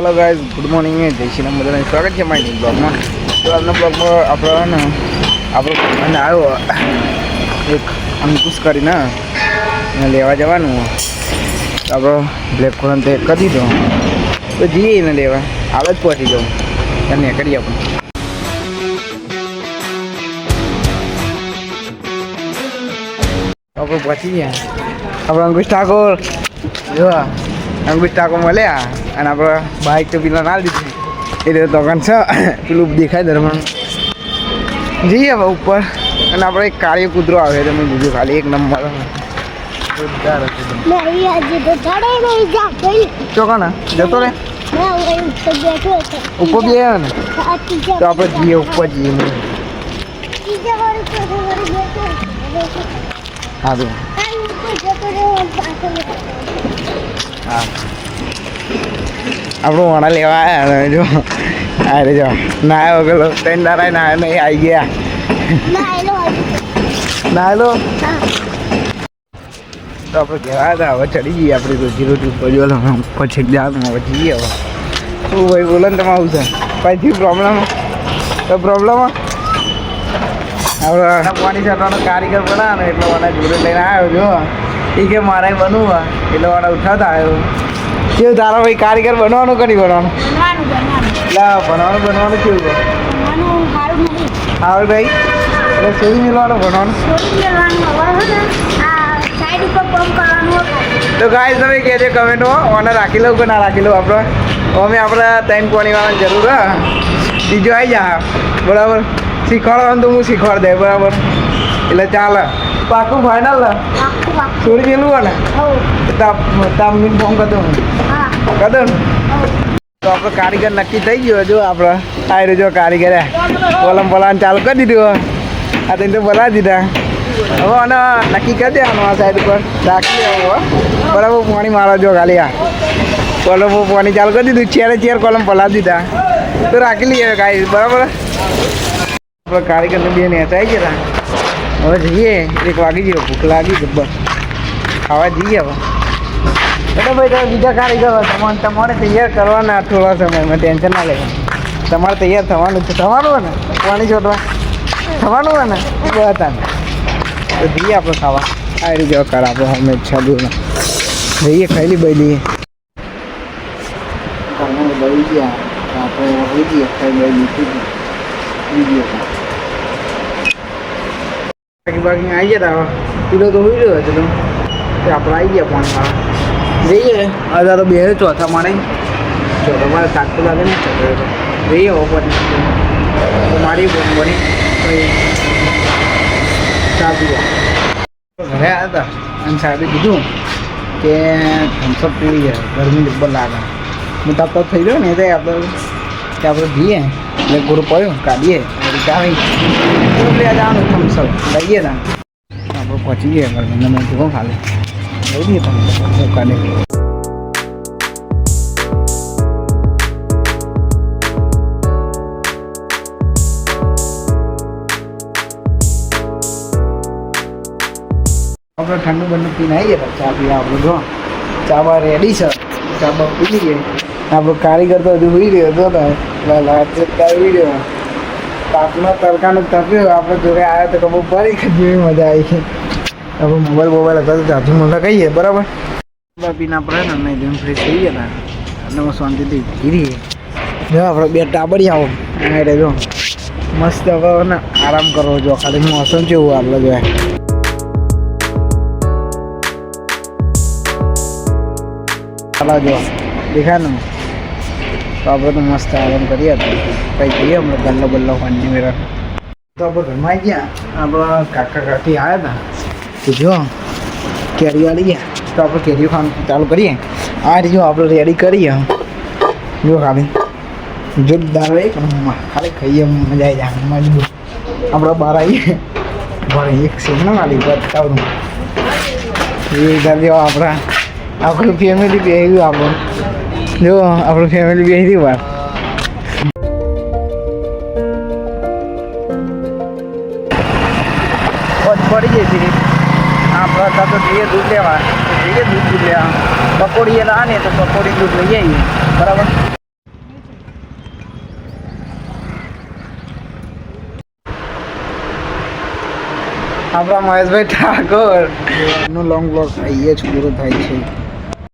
Hello guys good morning જય શ્રી બધાને સ્વાગત છે મારી બ્લોગમાં તો આજના બ્લોગમાં આપણે આપણો અને આવ્યો, એક અંકુશ કરીને એને લેવા જવાનું. આપણો બ્લેક કોલન તે કરી દીધો. તો જઈએ એને લેવા. આવે જ પહોંચી જાઉં. ત્યાં કરીએ આપણે. આપણે પહોંચી ગયા. આપણે અંકુશ ઠાકોર. જોવા અંકુશ ઠાકોર મળ્યા અને આપણે બાઇક તો પેલા ના દીધી એટલે દોકાન છે પેલું દેખાય દરમિયાન જઈએ હવે ઉપર અને આપણે એક કાર્ય કૂતરો આવે મેં બીજું ખાલી એક નંબર તો ચોકાના જતો રે ઉપર બી આવ્યો ને તો આપણે જઈએ ઉપર જઈએ. હા તો હા આપણું વણા લેવા આવ્યા જો. અરે જો. ના વગર ત્રણ દારા ના નહીં આવી ગયા. ના એનો હજી ના લો હા. તો આપણે કહેવા હતા હવે ચડી જઈએ આપણે રોજી રોટી ઉપર પછી જવાનું હવે જઈએ હવે. શું ભાઈ બોલો ને તમારું છે? પછી પ્રોબ્લેમ તો પ્રોબ્લેમ આપણે પાણી છાંટવાનો કારીગર બનાવે એટલે મને જોડે લઈને આવ્યો જો. એ કે મારે બનવું એટલે મને ઉઠાવતા આવ્યો કેવું તારા ભાઈ કારીગર બનવાનું કે નહીં બનવાનું? એટલે ભણવાનું બનવાનું કેવું આવે ભાઈ એટલે શેરી મેળવાનું ભણવાનું. તો ગાય તમે કહેજો કમેન્ટમાં ઓને રાખી લઉં કે ના રાખી લઉં આપણે? અમે આપણે ત્રણ કોની વાળાની જરૂર હા. બીજો આવી જા બરાબર. શીખવાડવાનું તો હું શીખવાડ દે બરાબર. એટલે ચાલે. પાકું આખું છોડી હોય ને હઉ. તાપ તાપ મીન ફોન કરતો હા. ને. તો આપણે કારીગર નક્કી થઈ ગયો જો આપણે આવી જો કારીગર કોલમ પલાન ચાલુ કરી દીધું આ તેને તો બોલાવી દીધા. હવે અને નક્કી કરી દેવાનું આ સાઈડ ઉપર. રાખી દેવું બરાબર પાણી મારો જો ખાલી આ. કોલમ પાણી ચાલુ કરી દીધું. ચેરે ચેર કોલમ પલાવી દીધા. તો રાખી લઈએ કાંઈ. બરાબર? આપણે કારીગરને બે નેચાઈ ગયા હવે જઈએ. એક વાગી ગયો. ભૂખ લાગી ગબ્બર ખાવા જઈએ હવે. એટલે ભાઈ, તમે બીજા કારીગર તમારે તમારે તૈયાર કરવાના થોડા સમયમાં. ટેન્શન ના લેવા તમારે તૈયાર થવાનું છે. થવાનું હોય ને? પાણી છોડવા. થવાનું હોય ને? બતા તો જઈએ આપણે ખાવા. આ રીતે કર આપણે અમે ચાલુ જઈએ, ખાઈ લી બધી બળી ગયા. આપણે હોઈ જઈએ. ખાઈ બધી લીધી. બાકી આવી ગયા પેલો તો હોઈ રહ્યો હતો તે. આપણે આવી ગયા પણ જઈએ. આજે તો બે ચોથા માણે ચોથો મારે સાત તો લાગે ને. જઈએ ઉપર તો મારી બોન બની ચા ઘરે આવ્યા હતા. અને સાહેબે કીધું કે થમ્સઅપ પીવી જાય ગરમી ડબ્બલ લાગે. હું તાપ થઈ ગયો ને તે આપણે કે આપણે જઈએ એટલે ગુરુ પડ્યો, કાઢીએ ચાવી લે જવાનું થમ્સઅપ લઈએ ને. આપણે પહોંચી ગયા ગરમી મને જુઓ ખાલી લઈ દઈએ તમે કાઢી. આપણે ઠંડુ બંડુ પીને આવી ગયા ચા પીવા આપણે જો ચા બા રેડી છે. ચા બા પી લઈએ. આપણો કારીગર તો હજુ હોઈ રહ્યો હતો ને. આવી રહ્યો તાપનો તડકાનો તપ્યો આપણે જોડે આવ્યા તો કબો કે જેવી મજા આવી છે. હવે મોબાઈલ મોબાઈલ હતા તો ચાર્જિંગ મને કહીએ બરાબર? પીના પડે ને જેમ ફ્રેશ થઈ ગયા અને હું શાંતિથી ઘીરી જો આપણે બે ટાબડી આવો આ જો મસ્ત હવે ને આરામ કરવો જો ખાલી મોસમ કેવું આપણે જોયા ચાલો જો દેખાય ને? તો આપણે તો મસ્ત આરામ કરીએ તો કંઈ જઈએ હમણાં ગલ્લો બલ્લો પાણી મેરા તો આપણે ઘરમાં આવી ગયા. આપણા કાકા કાકી આવ્યા હતા. તો જો, કેરીઓ આવી ગયા. તો આપણે કેરીઓ ખાવાનું ચાલુ કરીએ. આ રીતે આપણે રેડી કરીએ. જો ખાલી. જોરદાર રહી પણ ખાલી ખાઈએ મજા આવી જાય. મજબૂત આપણે બહાર આવીએ. ભણે એક છે ના ખાલી બતાવું એ આપણા, આપણું ફેમિલી બે આપણું. જો આપણું ફેમિલી બી અહીંથી વાર. પડી જાય છે. આપણે હતા તો ધીરે દૂધ લેવા ધીરે દૂધ દૂધ લેવા. પકોડી એ લાવે તો પકોડી દૂધ લઈ આવીએ બરાબર? આપણા Maheshbhai Thakor. No long block અહીંયા જ પૂરો થાય છે.